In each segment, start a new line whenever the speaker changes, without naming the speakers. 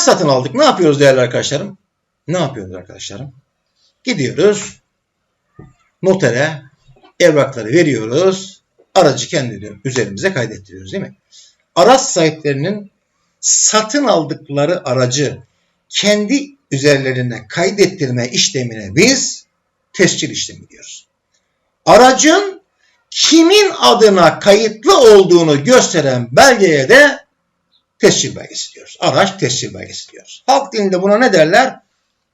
Araç satın aldık. Ne yapıyoruz değerli arkadaşlarım? Ne yapıyoruz arkadaşlarım? Gidiyoruz. Notere evrakları veriyoruz. Aracı kendi üzerimize kaydettiriyoruz değil mi? Araç sahiplerinin satın aldıkları aracı kendi üzerlerine kaydettirme işlemine biz tescil işlemi diyoruz. Aracın kimin adına kayıtlı olduğunu gösteren belgeye de tescil belgesi diyoruz. Araç tescil belgesi diyoruz. Halk dilinde buna ne derler?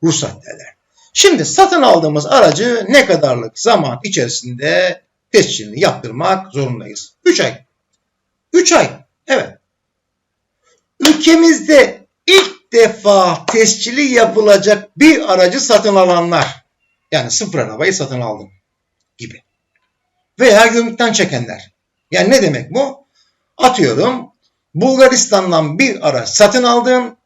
Ruhsat derler. Şimdi satın aldığımız aracı ne kadarlık zaman içerisinde tescilini yaptırmak zorundayız? 3 ay. 3 ay. Evet. Ülkemizde ilk defa tescili yapılacak bir aracı satın alanlar. Yani sıfır arabayı satın aldım gibi. Veya gümrükten çekenler. Yani ne demek bu? Atıyorum Bulgaristan'dan bir araç satın aldın,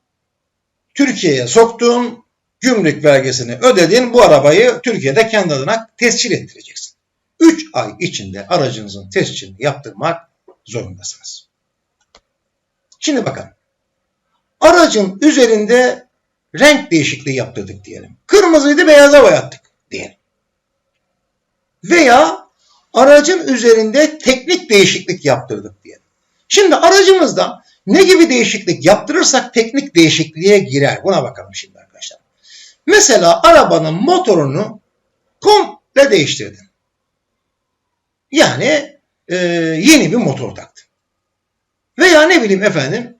Türkiye'ye soktun, gümrük vergisini ödedin, bu arabayı Türkiye'de kendi adına tescil ettireceksin. 3 ay içinde aracınızın tescilini yaptırmak zorundasınız. Şimdi bakın. Aracın üzerinde renk değişikliği yaptırdık diyelim. Kırmızıydı beyaza boyattık diyelim. Veya aracın üzerinde teknik değişiklik yaptırdık diyelim. Şimdi aracımızda ne gibi değişiklik yaptırırsak teknik değişikliğe girer. Buna bakalım şimdi arkadaşlar. Mesela arabanın motorunu komple değiştirdin. Yani e, yeni bir motor taktın. Veya ne bileyim efendim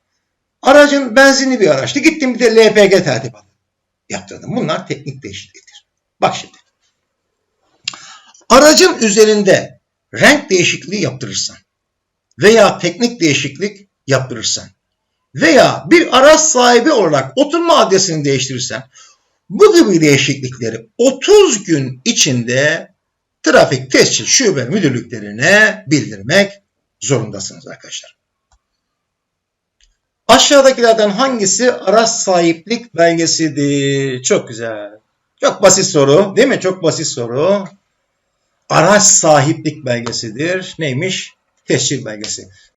aracın benzinli bir araçtı. Gittin bir de LPG tertibatı yaptırdın. Bunlar teknik değişikliktir. Bak şimdi. Aracın üzerinde renk değişikliği yaptırırsan veya teknik değişiklik yaptırırsan veya bir araç sahibi olarak oturma adresini değiştirirsen bu gibi değişiklikleri 30 gün içinde trafik tescil şube müdürlüklerine bildirmek zorundasınız arkadaşlar. Aşağıdakilerden hangisi araç sahiplik belgesidir? Çok güzel. Çok basit soru değil mi? Çok basit soru. Araç sahiplik belgesidir. Neymiş? Belgesi.